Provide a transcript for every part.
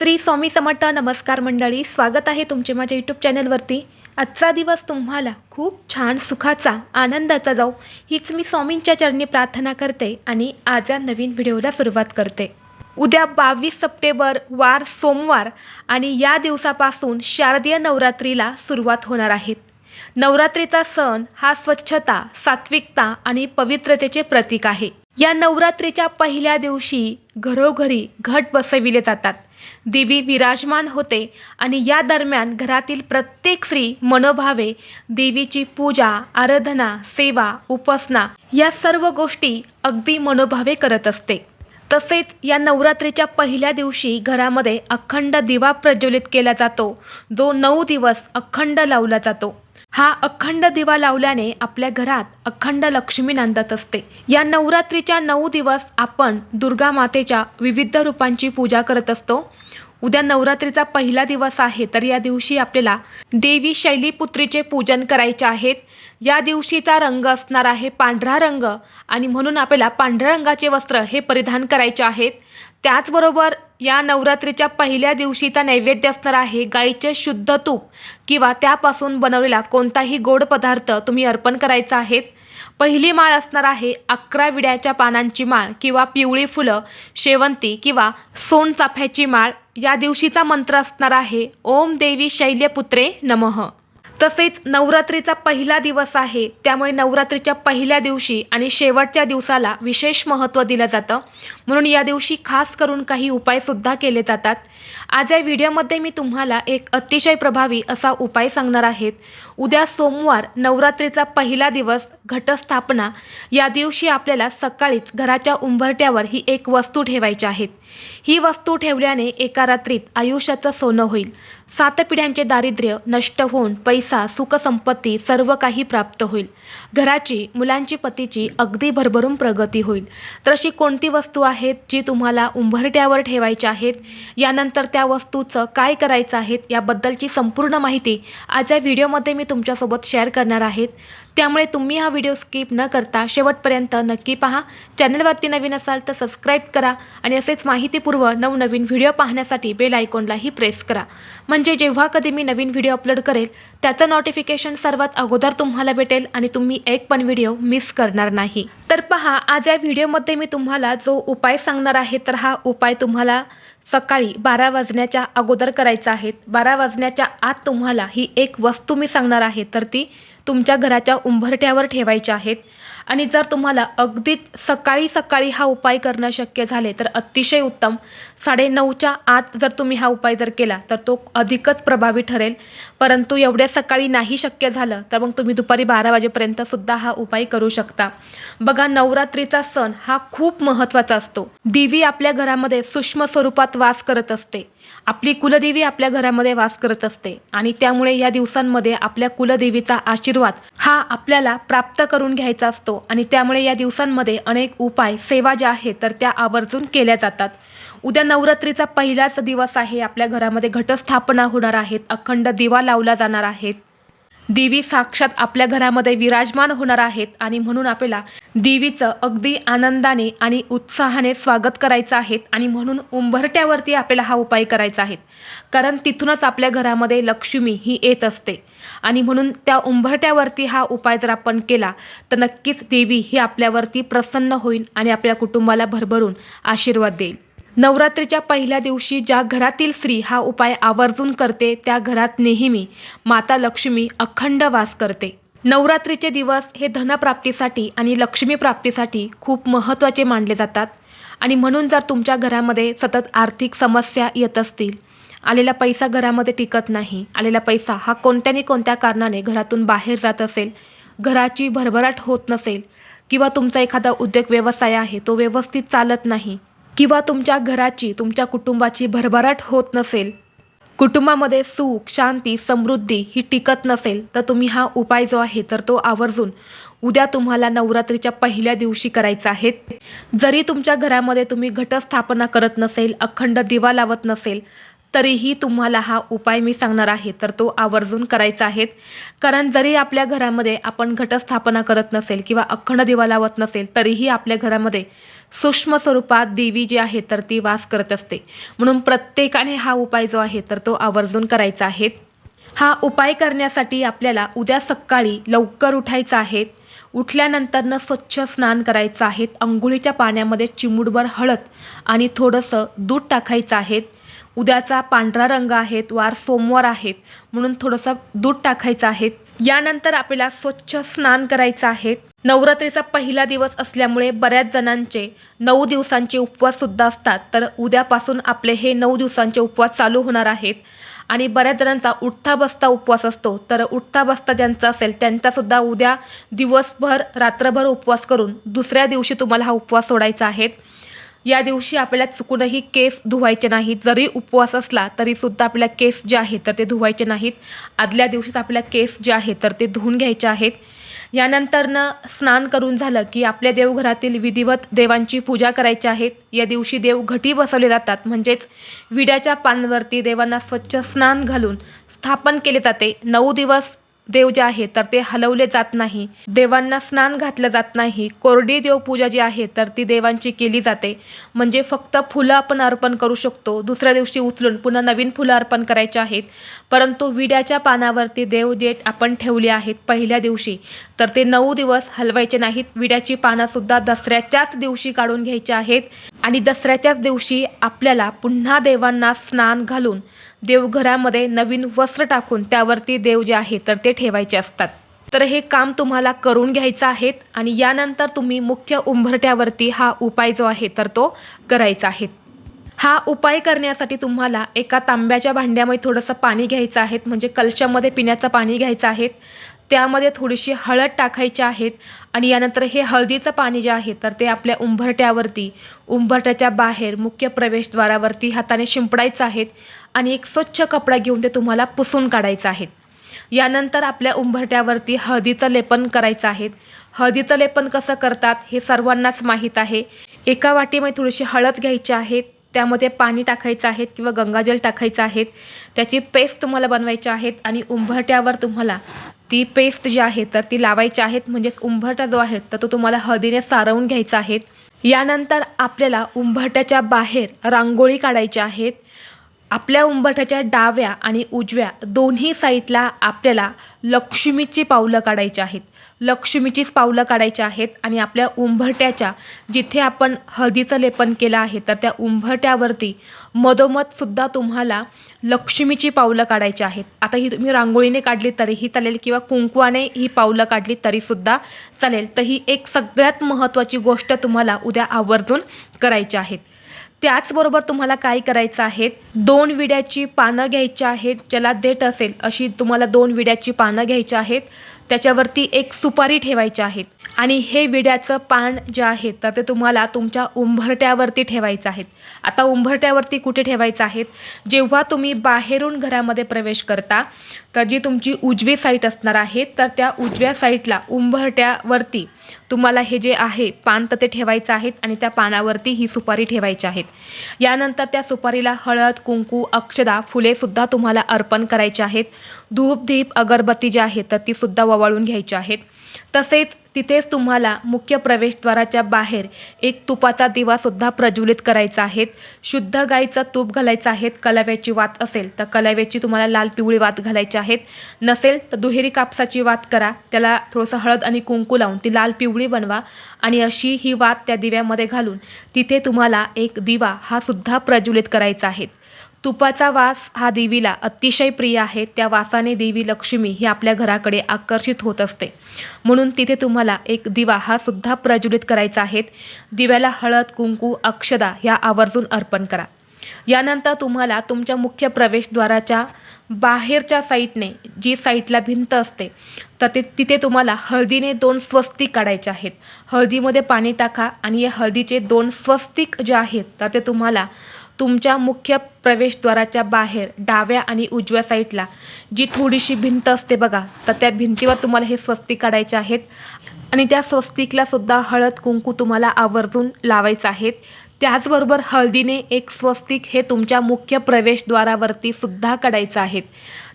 श्री स्वामी समर्थ नमस्कार मंडळी स्वागत आहे तुमचे माझ्या यूट्यूब चॅनलवरती. आजचा दिवस तुम्हाला खूप छान सुखाचा आनंदाचा जाऊ हीच मी स्वामींच्या चरणी प्रार्थना करते आणि आज या नवीन व्हिडिओला सुरुवात करते. उद्या बावीस सप्टेंबर वार सोमवार आणि या दिवसापासून शारदीय नवरात्रीला सुरुवात होणार आहेत नवरात्रीचा सण हा स्वच्छता सात्विकता आणि पवित्रतेचे प्रतीक आहे. या नवरात्रीच्या पहिल्या दिवशी घरोघरी घट बसविले जातात. देवी विराजमान होते आणि या दरम्यान घरातील प्रत्येक स्त्री मनोभावे देवीची पूजा आराधना सेवा उपासना या सर्व गोष्टी अगदी मनोभावे करत असते. तसेच या नवरात्रीच्या पहिल्या दिवशी घरामध्ये अखंड दिवा प्रज्वलित केला जातो. जो नऊ दिवस अखंड लावला जातो. हा अखंड दिवा लावल्याने आपल्या घरात अखंड लक्ष्मी नांदत असते. या नवरात्रीच्या नऊ दिवस आपण दुर्गा मातेच्या विविध रूपांची पूजा करत असतो. उद्या नवरात्रीचा पहिला दिवस आहे तर या दिवशी आपल्याला देवी शैलीपुत्रीचे पूजन करायचे आहेत. या दिवशीचा रंग असणार आहे पांढरा रंग आणि म्हणून आपल्याला पांढऱ्या रंगाचे वस्त्र हे परिधान करायचे आहेत. त्याचबरोबर या नवरात्रीच्या पहिल्या दिवशीचा नैवेद्य असणार आहे गाईचे शुद्ध तूप किंवा त्यापासून बनवलेला कोणताही गोड पदार्थ तुम्ही अर्पण करायचा आहेत पहिली माळ असणार आहे अकरा विड्याच्या पानांची माळ किंवा पिवळी फुलं शेवंती किंवा सोनचाफ्याची माळ. या दिवशीचा मंत्र असणार आहे ओम देवी शैल्यपुत्रे नमः. तसेच नवरात्रीचा पहिला दिवस आहे त्यामुळे नवरात्रीच्या पहिल्या दिवशी आणि शेवटच्या दिवसाला विशेष महत्त्व दिलं जातं. म्हणून या दिवशी खास करून काही उपायसुद्धा केले जातात. आज या व्हिडिओमध्ये मी तुम्हाला एक अतिशय प्रभावी असा उपाय सांगणार आहेत. उद्या सोमवार नवरात्रीचा पहिला दिवस घटस्थापना. या दिवशी आपल्याला सकाळीच घराच्या उंबरट्यावर ही एक वस्तू ठेवायची आहेत ही वस्तू ठेवल्याने एका रात्रीत आयुष्याचं सोनं होईल. सात पिढ्यांचे दारिद्र्य नष्ट होऊन पैसा सुखसंपत्ती सर्व काही प्राप्त होईल. घराची मुलांची पतीची अगदी भरभरून प्रगती होईल. तर अशी कोणती वस्तू आहे? आहेत जी तुम्हाला उंबरट्यावर ठेवायची आहेत. यानंतर त्या वस्तूचं काय करायचं आहेत याबद्दलची संपूर्ण माहिती आज या व्हिडिओमध्ये मी तुमच्यासोबत शेअर करणार आहेत त्यामुळे तुम्ही हा व्हिडिओ स्किप न करता शेवटपर्यंत नक्की पहा. चॅनलवरती नवीन असाल तर सबस्क्राईब करा आणि असेच माहितीपूर्व नवनवीन व्हिडिओ पाहण्यासाठी बेल आयकॉनलाही प्रेस करा. म्हणजे जेव्हा कधी मी नवीन व्हिडिओ अपलोड करेल त्याचं नोटिफिकेशन सर्वात अगोदर तुम्हाला भेटेल आणि तुम्ही एक पण व्हिडिओ मिस करणार नाही. तर पहा आज या व्हिडिओमध्ये मी तुम्हाला जो उपाय सांगणार आहे तर हा उपाय तुम्हाला सकाळी बारा वाजण्याच्या अगोदर करायचा आहे. बारा वाजण्याच्या आत तुम्हाला ही एक वस्तू मी सांगणार आहे तर ती तुमच्या घराच्या उंबरठ्यावर ठेवायच्या आहेत. आणि जर तुम्हाला अगदीच सकाळी सकाळी हा उपाय करणं शक्य झाले तर अतिशय उत्तम. साडेनऊच्या आत जर तुम्ही हा उपाय जर केला तर तो अधिकच प्रभावी ठरेल. परंतु एवढ्या सकाळी नाही शक्य झालं तर मग तुम्ही दुपारी बारा वाजेपर्यंत सुद्धा हा उपाय करू शकता. बघा नवरात्रीचा सण हा खूप महत्त्वाचा असतो. दिवी आपल्या घरामध्ये सूक्ष्म स्वरूपात वास करत असते. आपली कुलदेवी आपल्या घरामध्ये वास करत असते आणि त्यामुळे या दिवसांमध्ये आपल्या कुलदेवीचा आशीर्वाद हा आपल्याला प्राप्त करून घ्यायचा असतो. आणि त्यामुळे या दिवसांमध्ये अनेक उपाय सेवा ज्या आहेत तर त्या आवर्जून केल्या जातात. उद्या नवरात्रीचा पहिलाच दिवस आहे. आपल्या घरामध्ये घटस्थापना होणार आहेत. अखंड दिवा लावला जाणार आहेत देवी साक्षात आपल्या घरामध्ये विराजमान होणार आहेत आणि म्हणून आपल्याला देवीचं अगदी आनंदाने आणि उत्साहाने स्वागत करायचं आहे आणि म्हणून उंबरट्यावरती आपल्याला हा उपाय करायचा आहे. कारण तिथूनच आपल्या घरामध्ये लक्ष्मी ही येत असते. आणि म्हणून त्या उंबरट्यावरती हा उपाय जर आपण केला तर नक्कीच देवी ही आपल्यावरती प्रसन्न होईल आणि आपल्या कुटुंबाला भरभरून आशीर्वाद देईल. नवरात्रीच्या पहिल्या दिवशी ज्या घरातील स्त्री हा उपाय आवर्जून करते त्या घरात नेहमी माता लक्ष्मी अखंड वास करते. नवरात्रीचे दिवस हे धनप्राप्तीसाठी आणि लक्ष्मी प्राप्तीसाठी खूप महत्त्वाचे मानले जातात. आणि म्हणून जर तुमच्या घरामध्ये सतत आर्थिक समस्या येत असतील आलेला पैसा घरामध्ये टिकत नाही आलेला पैसा हा कोणत्याने कोणत्या कारणाने घरातून बाहेर जात असेल घराची भरभराट होत नसेल किंवा तुमचा एखादा उद्योग व्यवसाय आहे तो व्यवस्थित चालत नाही किंवा तुमच्या घराची तुमच्या कुटुंबाची भरभराट होत नसेल कुटुंबामध्ये सुख शांती समृद्धी ही टिकत नसेल तर तुम्ही हा उपाय जो आहे तर तो आवर्जून उद्या तुम्हाला नवरात्रीच्या पहिल्या दिवशी करायचा आहे. जरी तुमच्या घरामध्ये तुम्ही घटस्थापना करत नसेल अखंड दिवा लावत नसेल तरीही तुम्हाला हा उपाय मी सांगणार आहे. तर तो आवर्जून करायचा आहे. कारण जरी आपल्या घरामध्ये आपण घटस्थापना करत नसेल किंवा अखंड दिवा लावत नसेल तरीही आपल्या घरामध्ये सूक्ष्म स्वरूपात देवी जी आहे तर ती वास करत असते. म्हणून प्रत्येकाने हा उपाय जो आहे तर तो आवर्जून करायचा आहे. हा उपाय करण्यासाठी आपल्याला उद्या सकाळी लवकर उठायचं आहे. उठल्यानंतरनं स्वच्छ स्नान करायचं आहे. अंघोळीच्या पाण्यामध्ये चिमुडभर हळद आणि थोडंसं दूध टाकायचं आहे. उद्याचा पांढरा रंग आहेत वार सोमवार आहेत म्हणून थोडंसं दूध टाकायचं आहे यानंतर आपल्याला स्वच्छ स्नान करायचं आहे. नवरात्रीचा पहिला दिवस असल्यामुळे बऱ्याच जणांचे नऊ दिवसांचे उपवाससुद्धा असतात. तर उद्यापासून आपले हे नऊ दिवसांचे उपवास चालू होणार आहेत. आणि बऱ्याच जणांचा उठता बसता उपवास असतो. तर उठता बसता ज्यांचा असेल त्यांचासुद्धा उद्या दिवसभर रात्रभर उपवास करून दुसऱ्या दिवशी तुम्हाला हा उपवास सोडायचा आहे. या दिवशी आपल्याला चुकूनही केस धुवायचे नाहीत. जरी उपवास असला तरीसुद्धा आपल्या केस जे आहेत तर ते धुवायचे नाहीत. आदल्या दिवशीच आपल्या केस जे आहेत तर ते धुवून घ्यायचे आहेत. यानंतरनं स्नान करून झालं की आपल्या देवघरातील विधिवत देवांची पूजा करायची आहेत या दिवशी देव घटी बसवले जातात. म्हणजेच विड्याच्या पानावरती देवांना स्वच्छ स्नान घालून स्थापन केले जाते. नऊ दिवस देव जे आहे तर ते हलवले जात नाही. देवांना स्नान घातलं जात नाही. कोरडी देवपूजा जी आहे तर ती देवांची केली जाते. म्हणजे फक्त फुलं आपण अर्पण करू शकतो. दुसऱ्या दिवशी उचलून पुन्हा नवीन फुलं अर्पण करायची आहेत. परंतु विड्याच्या पानावरती देव जे आपण ठेवले आहेत पहिल्या दिवशी तर ते नऊ दिवस हलवायचे नाहीत. विड्याची पानंसुद्धा दसऱ्याच्याच दिवशी काढून घ्यायची आहेत. आणि दसऱ्याच्याच दिवशी आपल्याला पुन्हा देवांना स्नान घालून देवघरामध्ये नवीन वस्त्र टाकून त्यावरती देव जे आहे तर ते ठेवायचे असतात. तर हे काम तुम्हाला करून घ्यायचं आहे आणि यानंतर तुम्ही मुख्य उंबरट्यावरती हा उपाय जो आहे तर तो करायचा आहे. हा उपाय करण्यासाठी तुम्हाला एका तांब्याच्या भांड्यामध्ये थोडंसं पाणी घ्यायचं आहे म्हणजे कलशामध्ये पिण्याचं पाणी घ्यायचं आहे. त्यामध्ये थोडीशी हळद टाकायची आहेत आणि यानंतर हे हळदीचं पाणी जे आहे तर ते आपल्या उंबरट्यावरती उंबरट्याच्या बाहेर मुख्य प्रवेशद्वारावरती हाताने शिंपडायचं आहेत आणि एक स्वच्छ कपडा घेऊन ते तुम्हाला पुसून काढायचं आहे. यानंतर आपल्या उंबरट्यावरती हळदीचं लेपन करायचं आहे. हळदीचं लेपन कसं करतात हे सर्वांनाच माहीत आहे. एका वाटीमध्ये थोडीशी हळद घ्यायची आहे त्यामध्ये पाणी टाकायचं आहे किंवा गंगाजल टाकायचं आहे. त्याची पेस्ट तुम्हाला बनवायची आहेत आणि उंबरट्यावर तुम्हाला ती पेस्ट जी आहे तर ती लावायची आहेत म्हणजेच उंबरटा जो आहे तर तो तुम्हाला हळदीने सारवून घ्यायचा आहे. यानंतर आपल्याला उंबरट्याच्या बाहेर रांगोळी काढायची आहेत आपल्या उंबरठ्याच्या डाव्या आणि उजव्या दोन्ही साईडला आपल्याला लक्ष्मीची पावलं काढायची आहेत. लक्ष्मीचीच पावलं काढायची आहेत आणि आपल्या उंबरठ्याच्या जिथे आपण हळदीचं लेपन केलं आहे तर त्या उंबरठ्यावरती मधोमधसुद्धा तुम्हाला लक्ष्मीची पावलं काढायची आहेत. आता ही तुम्ही रांगोळीने काढली तरीही चालेल किंवा कुंकवाने ही पावलं काढली तरीसुद्धा चालेल. तर ही एक सगळ्यात महत्त्वाची गोष्ट तुम्हाला उद्या आवर्जून करायची आहेत. त्याचबरोबर तुम्हाला काय करायचं आहे? दोन विड्याची पानं घ्यायची आहेत ज्याला देठ असेल अशी तुम्हाला दोन विड्याची पानं घ्यायची आहेत. त्याच्यावरती एक सुपारी ठेवायची आहेत. आणि हे विड्याचं पान जे आहे तर ते तुम्हाला तुमच्या उंबरट्यावरती ठेवायचं आहेत. आता उंबरट्यावरती कुठे ठेवायचं आहेत? जेव्हा तुम्ही बाहेरून घरामध्ये प्रवेश करता तर जी तुमची उजवी साईट असणार आहे तर त्या उजव्या साईटला उंबरट्यावरती तुम्हाला हे जे आहे पान तर ते ठेवायचं आहेत आणि त्या पानावरती ही सुपारी ठेवायची आहेत. यानंतर त्या सुपारीला हळद कुंकू अक्षदा फुलेसुद्धा तुम्हाला अर्पण करायची आहेत. धूप दीप अगरबत्ती जी आहे तर तीसुद्धा ववाळून घ्यायची आहेत. तसेच तिथेच तुम्हाला मुख्य प्रवेशद्वाराच्या बाहेर एक तुपाचा दिवासुद्धा प्रज्वलित करायचा आहे. शुद्ध गाईचं तूप घालायचं आहे. कलाव्याची वात असेल तर कलाव्याची तुम्हाला लाल पिवळी वात घालायची आहेत नसेल तर दुहेरी कापसाची वात करा. त्याला थोडंसं हळद आणि कुंकू लावून ती लाल पिवळी बनवा आणि अशी ही वात त्या दिव्यामध्ये घालून तिथे तुम्हाला एक दिवा हा सुद्धा प्रज्वलित करायचा आहे. तुपाचा वास हा देवीला अतिशय प्रिय आहे. त्या वासाने देवी लक्ष्मी ही आपल्या घराकडे आकर्षित होत असते. म्हणून तिथे तुम्हाला एक दिवा हा सुद्धा प्रज्वलित करायचा आहे. दिव्याला हळद कुंकू अक्षदा ह्या आवर्जून अर्पण करा. यानंतर तुम्हाला तुमच्या मुख्य प्रवेशद्वाराच्या बाहेरच्या साईडने जी साईडला भिंत असते तर ते तिथे तुम्हाला हळदीने दोन स्वस्तिक काढायचे आहेत. हळदीमध्ये पाणी टाका आणि या हळदीचे दोन स्वस्तिक जे आहेत तर ते तुम्हाला तुमच्या मुख्य प्रवेशद्वाराच्या बाहेर डाव्या आणि उजव्या साईडला जी थोडीशी भिंत असते बघा तर त्या भिंतीवर तुम्हाला हे स्वस्तिक काढायचे आहेत. आणि त्या स्वस्तिकला सुद्धा हळद कुंकू तुम्हाला आवर्जून लावायचं आहेत. त्याचबरोबर हळदीने एक स्वस्तिक हे तुमच्या मुख्य प्रवेशद्वारावरती सुद्धा काढायचं आहेत.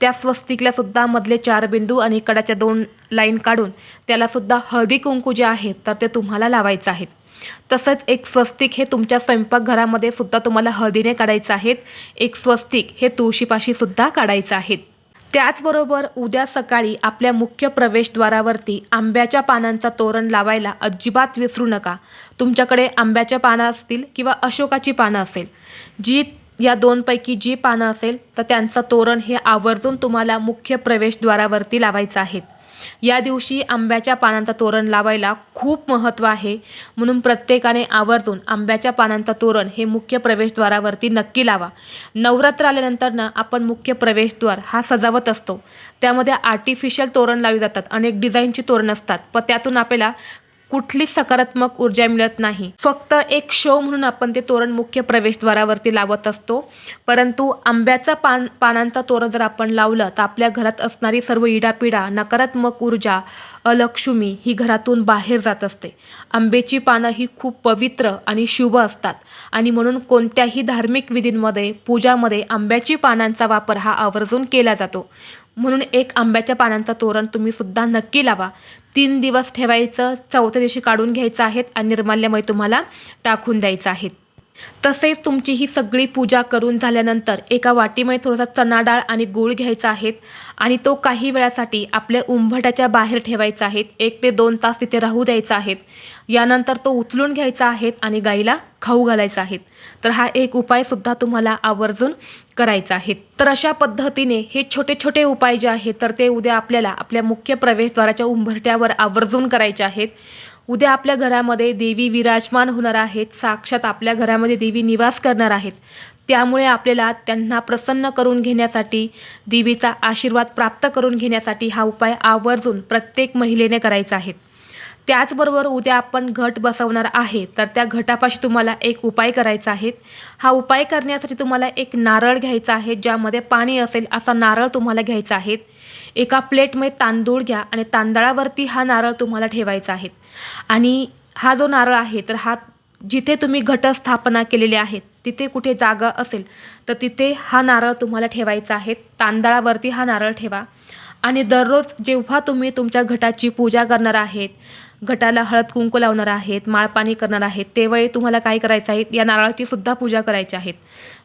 त्या स्वस्तिकला सुद्धा मधले चार बिंदू आणि कडाच्या दोन लाईन काढून त्याला सुद्धा हळदी कुंकू जे आहेत तर ते तुम्हाला लावायचं आहेत. तसंच एक स्वस्तिक हे तुमच्या स्वयंपाकघरामध्ये सुद्धा तुम्हाला हळदीने काढायचं आहेत. एक स्वस्तिक हे तुळशीपाशी सुद्धा काढायचं आहेत. त्याचबरोबर उद्या सकाळी आपल्या मुख्य प्रवेशद्वारावरती आंब्याच्या पानांचा तोरण लावायला अजिबात विसरू नका. तुमच्याकडे आंब्याच्या पानं असतील किंवा अशोकाची पानं असेल. जी या दोनपैकी जी पानं असेल तर त्यांचं तोरण हे आवर्जून तुम्हाला मुख्य प्रवेशद्वारावरती लावायचं आहे या दिवशी आंब्याच्या पानांचा तोरण लावायला खूप महत्त्व आहे. म्हणून प्रत्येकाने आवर्जून आंब्याच्या पानांचा तोरण हे मुख्य प्रवेशद्वारावरती नक्की लावा. नवरात्र आल्यानंतर ना आपण मुख्य प्रवेशद्वार हा सजावत असतो. त्यामध्ये आर्टिफिशियल तोरण लावली जातात. अनेक डिझाईनची तोरण असतात. पण त्यातून आपल्याला कुठलीच सकारात्मक ऊर्जा मिळत नाही. फक्त एक शो म्हणून आपण ते तोरण मुख्य प्रवेशद्वारावरती लावत असतो. परंतु आंब्याचा पान पानांचा तोरण जर आपण लावलं तर आपल्या घरात असणारी सर्व इडापिडा नकारात्मक ऊर्जा अलक्ष्मी ही घरातून बाहेर जात असते. आंब्याची पानं ही खूप पवित्र आणि शुभ असतात. आणि म्हणून कोणत्याही धार्मिक विधींमध्ये पूजामध्ये आंब्याची पानांचा वापर हा आवर्जून केला जातो. म्हणून एक आंब्याच्या पानांचा तोरण तुम्ही सुद्धा नक्की लावा. तीन दिवस ठेवायचं चौथ्या दिवशी काढून घ्यायचं आहेत आणि निर्माल्यमय तुम्हाला टाकून द्यायचं आहेत. तसेच तुमची ही सगळी पूजा करून झाल्यानंतर एका वाटीमध्ये थोडासा चणा डाळ आणि गूळ घ्यायचा आहे आणि तो काही वेळासाठी आपल्या उंबटाच्या बाहेर ठेवायचा आहेत एक ते दोन तास तिथे राहू द्यायचा आहेत यानंतर तो उचलून घ्यायचा आहेत आणि गाईला खाऊ घालायचा आहेत तर हा एक उपायसुद्धा तुम्हाला आवर्जून करायचा आहे. तर अशा पद्धतीने हे छोटे छोटे उपाय जे आहेत तर ते उद्या आपल्याला आपल्या मुख्य प्रवेशद्वाराच्या उंबरठ्यावर आवर्जून करायचे आहेत. उद्या आपल्या घरामध्ये देवी विराजमान होणार आहेत. साक्षात आपल्या घरामध्ये देवी निवास करणार आहेत. त्यामुळे आपल्याला त्यांना प्रसन्न करून घेण्यासाठी देवीचा आशीर्वाद प्राप्त करून घेण्यासाठी हा उपाय आवर्जून प्रत्येक महिलेने करायचा आहे. त्याचबरोबर उद्या आपण घट बसवणार आहे. तर त्या घटापाशी तुम्हाला एक उपाय करायचा आहे. हा उपाय करण्यासाठी तुम्हाला एक नारळ घ्यायचा आहे ज्यामध्ये पाणी असेल असा नारळ तुम्हाला घ्यायचा आहे. एका प्लेटमध्ये तांदूळ घ्या आणि तांदळावरती हा नारळ तुम्हाला ठेवायचा आहे. आणि हा जो नारळ आहे तर हा जिथे तुम्ही घटस्थापना केलेली आहे तिथे कुठे जागा असेल तर तिथे हा नारळ तुम्हाला ठेवायचा आहे. तांदळावरती हा नारळ ठेवा. आणि दररोज जेव्हा तुम्ही तुमच्या घटाची पूजा करणार आहेत घटाला हळद कुंकू लावणार आहेत माळपाणी करणार आहेत. तेव्हाही तुम्हाला काय करायचं आहे? या नारळाची सुद्धा पूजा करायची आहेत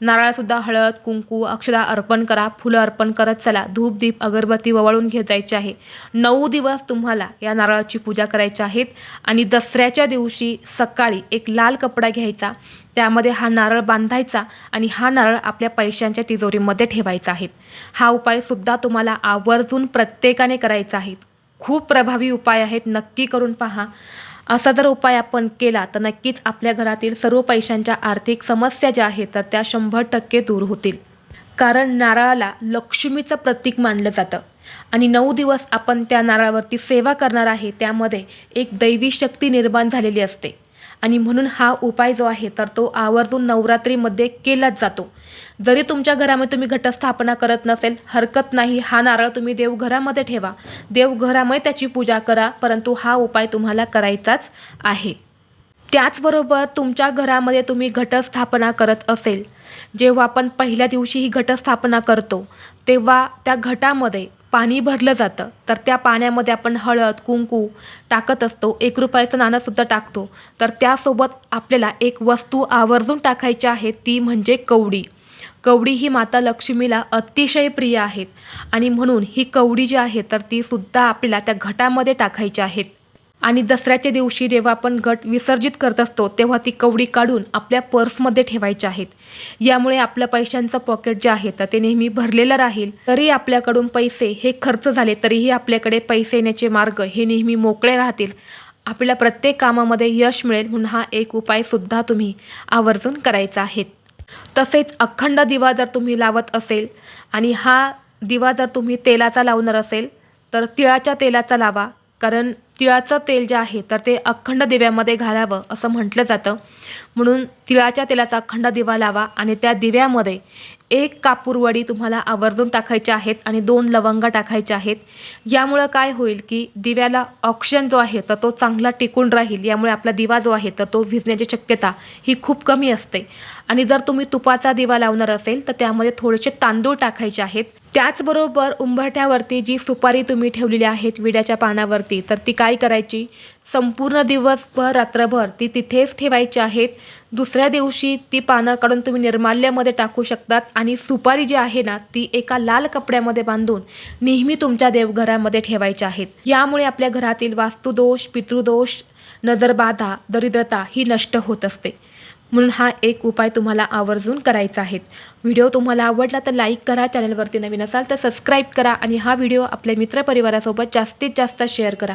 नारळासुद्धा हळद कुंकू अक्षदा अर्पण करा फुलं अर्पण करत चला. धूप दीप अगरबत्ती ववाळून घेत जायचे आहे. नऊ दिवस तुम्हाला या नारळाची पूजा करायची आहेत आणि दसऱ्याच्या दिवशी सकाळी एक लाल कपडा घ्यायचा. त्यामध्ये हा नारळ बांधायचा आणि हा नारळ आपल्या पैशांच्या तिजोरीमध्ये ठेवायचा आहे. हा उपायसुद्धा तुम्हाला आवर्जून प्रत्येकाने करायचा आहे. खूप प्रभावी उपाय आहेत नक्की करून पहा. असा जर उपाय आपण केला तर नक्कीच आपल्या घरातील सर्व पैशांच्या आर्थिक समस्या ज्या आहेत तर त्या शंभर टक्के दूर होतील. कारण नारळाला लक्ष्मीचं प्रतीक मानलं जातं. आणि नऊ दिवस आपण त्या नारळावरती सेवा करणार आहे त्यामध्ये एक दैवी शक्ती निर्माण झालेली असते. आणि म्हणून हा उपाय जो आहे तर तो आवर्जून नवरात्रीमध्ये केलाच जातो. जरी तुमच्या घरामध्ये तुम्ही घटस्थापना करत नसेल हरकत नाही हा नारळ तुम्ही देवघरामध्ये ठेवा. देवघरामध्ये त्याची पूजा करा परंतु हा उपाय तुम्हाला करायचाच आहे. त्याचबरोबर तुमच्या घरामध्ये तुम्ही घटस्थापना करत असेल जेव्हा आपण पहिल्या दिवशी ही घटस्थापना करतो तेव्हा त्या घटामध्ये पाणी भरलं जातं. तर त्या पाण्यामध्ये आपण हळद कुंकू टाकत असतो. एक रुपयाचं नाणंसुद्धा टाकतो. तर त्यासोबत आपल्याला एक वस्तू आवर्जून टाकायची आहे ती म्हणजे कवडी. कवडी ही माता लक्ष्मीला अतिशय प्रिय आहेत. आणि म्हणून ही कवडी जी आहे तर ती सुद्धा आपल्याला त्या घटामध्ये टाकायची आहेत आणि दसऱ्याच्या दिवशी जेव्हा आपण घट विसर्जित करत असतो तेव्हा ती कवडी काढून आपल्या पर्समध्ये ठेवायच्या आहेत. यामुळे आपल्या पैशांचं पॉकेट जे आहे तर ते नेहमी भरलेलं राहील. तरी आपल्याकडून पैसे हे खर्च झाले तरीही आपल्याकडे पैसे येण्याचे मार्ग हे नेहमी मोकळे राहतील. आपल्या प्रत्येक कामामध्ये यश मिळेल म्हणून हा एक उपायसुद्धा तुम्ही आवर्जून करायचा आहे. तसेच अखंड दिवा जर तुम्ही लावत असेल आणि हा दिवा जर तुम्ही तेलाचा लावणार असेल तर तिळाच्या तेलाचा लावा. कारण तिळाचं तेल जे आहे तर ते अखंड दिव्यामध्ये घालावं असं म्हटलं जातं. म्हणून तिळाच्या तेलाचा अखंड दिवा लावा आणि त्या दिव्यामध्ये एक कापूरवडी तुम्हाला आवर्जून टाकायच्या आहेत आणि दोन लवंगा टाकायच्या आहेत. यामुळं काय होईल की दिव्याला ऑक्सिजन जो आहे तर तो चांगला टिकून राहील. यामुळे आपला दिवा जो आहे तर तो भिजण्याची शक्यता ही खूप कमी असते. आणि जर तुम्ही तुपाचा दिवा लावणार असेल तर त्यामध्ये थोडेसे तांदूळ टाकायचे आहेत. त्याचबरोबर उंबरठ्यावरती जी सुपारी तुम्ही ठेवलेली आहेत विड्याच्या पानावरती तर ती काय करायची? संपूर्ण दिवसभर रात्रभर ती तिथेच ठेवायची आहेत. दुसऱ्या दिवशी ती पानं काढून तुम्ही निर्माल्यामध्ये टाकू शकतात आणि सुपारी जी आहे ना ती एका लाल कपड्यामध्ये बांधून नेहमी तुमच्या देवघरामध्ये ठेवायच्या आहेत. यामुळे आपल्या घरातील वास्तुदोष पितृदोष नजरबाधा दरिद्रता ही नष्ट होत असते. म्हणून हा एक उपाय तुम्हाला आवर्जून करायचा आहे. व्हिडिओ तुम्हाला आवडला तर लाईक करा चॅनलवरती नवीन असाल तर सबस्क्राईब करा आणि हा व्हिडिओ आपल्या मित्रपरिवारासोबत जास्तीत जास्त शेअर करा.